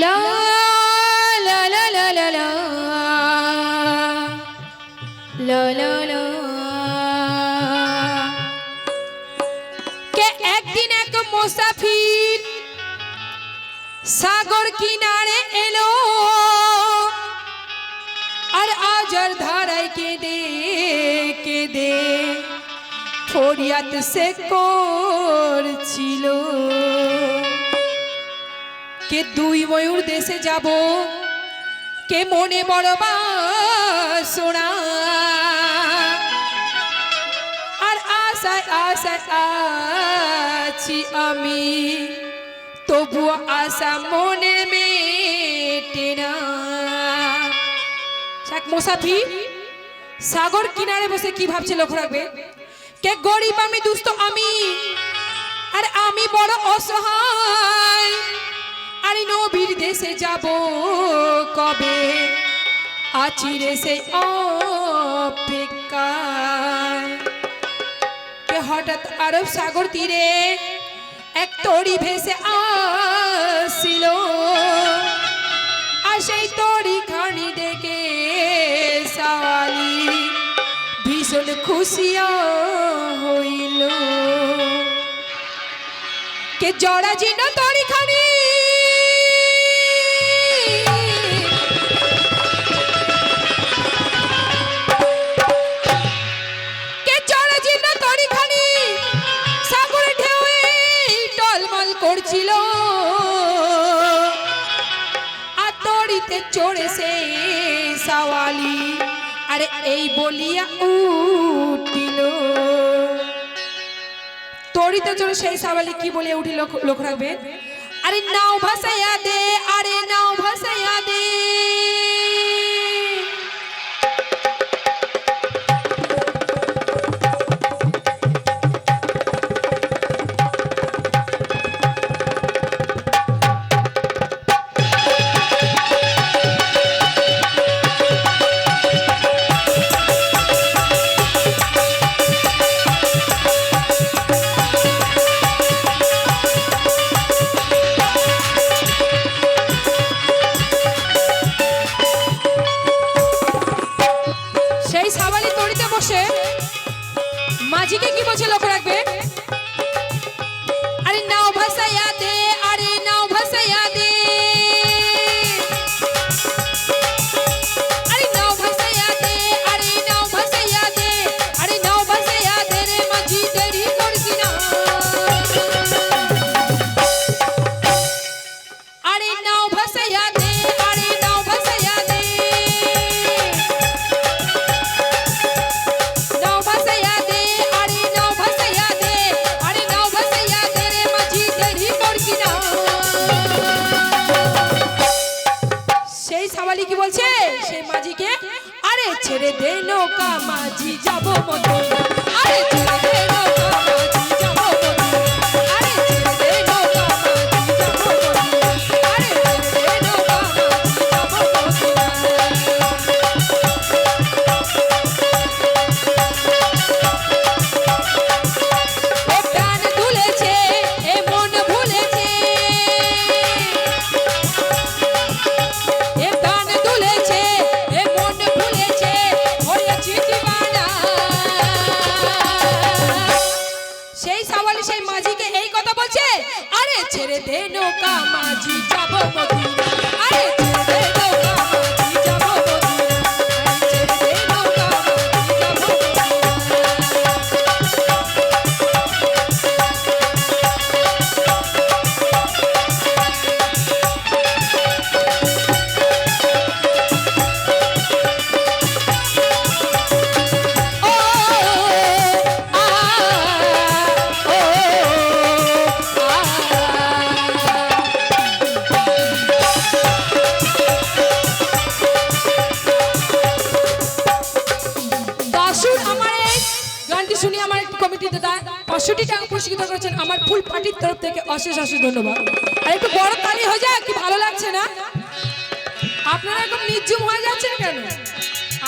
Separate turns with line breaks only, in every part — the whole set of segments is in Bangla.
লা লা লা লা লা লা লা লা লা কে একদিন এক মুসাফির সাগর কিনারে এলো, আর আজর ধারায় কেঁদে কেঁদে ফরিয়াদ সে করছিল। কে দুই ময়ূর দেশে যাব। কে মনে বড় বাসনা আর আশায় আশায় আছি আমি, তবুও আশা মনে মেটে না। শাক মোসাফির, সাগর কিনারে বসে কি ভাবছে লক্ষ্য রাখবে? কে গরিব আমি, দুস্থ আমি, আর আমি বড় অসহায়। আর নবীর দেশে যাব কবে? আছি রে সেই অপেক্ষায়। হঠাৎ আরব সাগর তীরে এক তরি ভেসে আসছিল আর সেই তরি খানি দেখে সাওয়ালি ভীষণ খুশিয়া হইল। কে জড়া জিন তরি খানি করছিল আর তড়িতে চড়ে সে সাওয়ালি, আরে এই বলিয়া উঠিল। তরিতে চড়ে সেই সাওয়ালি কি বলিয়া উঠিল, লোক রাখবে আরে নাও ভাসাইয়া দে, আরে নাও ভাসাইয়া দে। নৌকা মাঝি যাব মতো পাঁচশোটি টাকা পুরস্কৃত করেছেন আমার ফুল পার্টির তরফ থেকে অশেষ অশেষ ধন্যবাদ। আর একটু বড় তালি হয়ে যায় কি ভালো লাগছে না? আপনারা একদম নির্জুম হয়ে যাচ্ছেন কেন?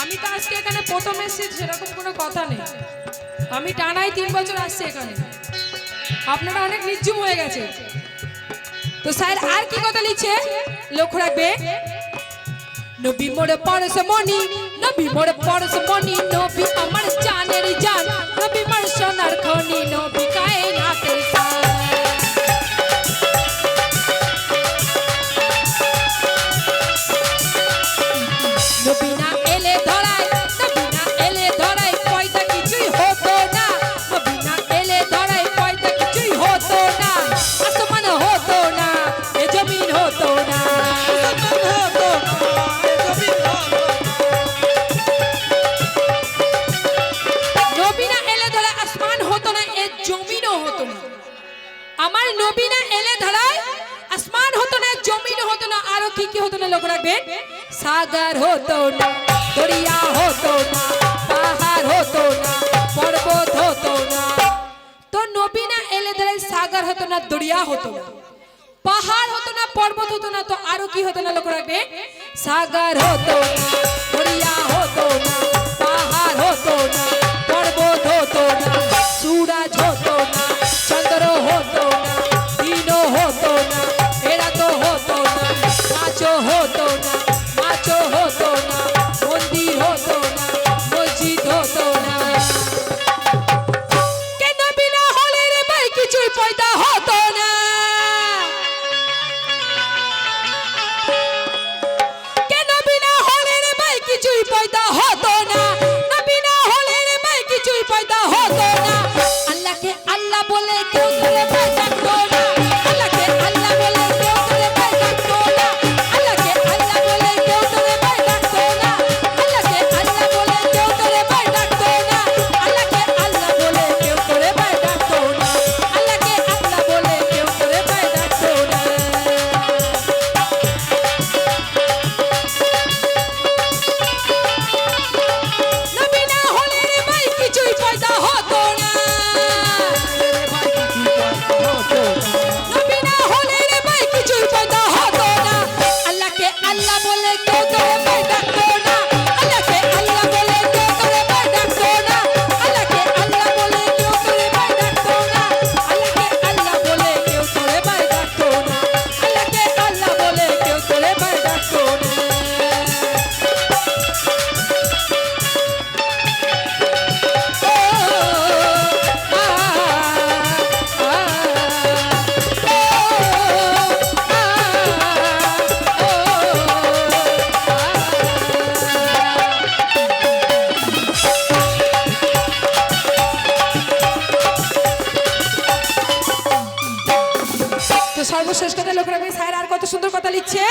আমি তো আজকে এখানে প্রথম এসেছি, সেরকম কোনো কথা নেই। আমি টানাই তিন বছর আসছি এখানে। আপনারা অনেক নির্জুম হয়ে গেছে তো স্যার, আর কি কথা লিখছে? লক্ষ্য রাখবে। নবী মোড়ে পরশ মনি নবী মোড়ে পরশ মনি নবী আমার জানের জান। সাগর হতো না দরিয়া হতো না পাহাড় হতো না পর্বত হতো না তো নবী না এলে ধরে সাগর হতো না দরিয়া হতো না পাহাড় হতো না পর্বত হতো না তো আরও কি হতো না লোকরাকে সাগর হতো না দরিয়া হতো না পাহাড় হতো না পর্বত হতো না সূরজ হতো কিছুই পয়দা হতো না। নবী না হলে রে ভাই কিছুই পয়দা হতো না। আল্লাহকে আল্লাহ বলে কেউ সুন্দর কথা লিখছে?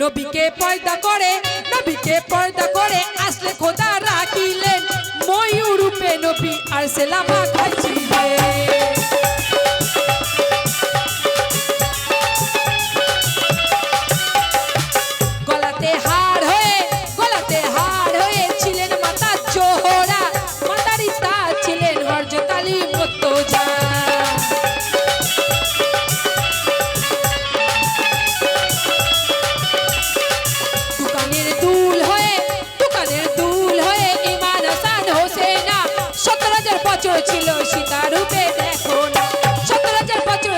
নবীকে পয়দা করে, নবীকে পয়দা করে, আসলে খোদা রাখিলেন ময়ূরূপে নবী আর সেলামা খাইছিলেন বছর রূপে দেখো না। সতেরো হাজার বছর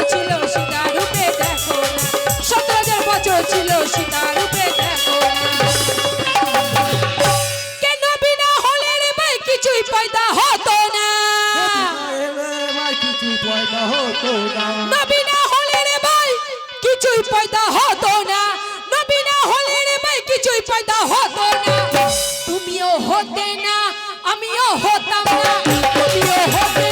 কিছুই পয়দা হতো না? নবীনা হলে কিছুই পয়দা হতো না। নবীনা হলে রে ভাই কিছুই পয়দা হতো না। তুমিও হতে না, আমিও হতাম না। হবে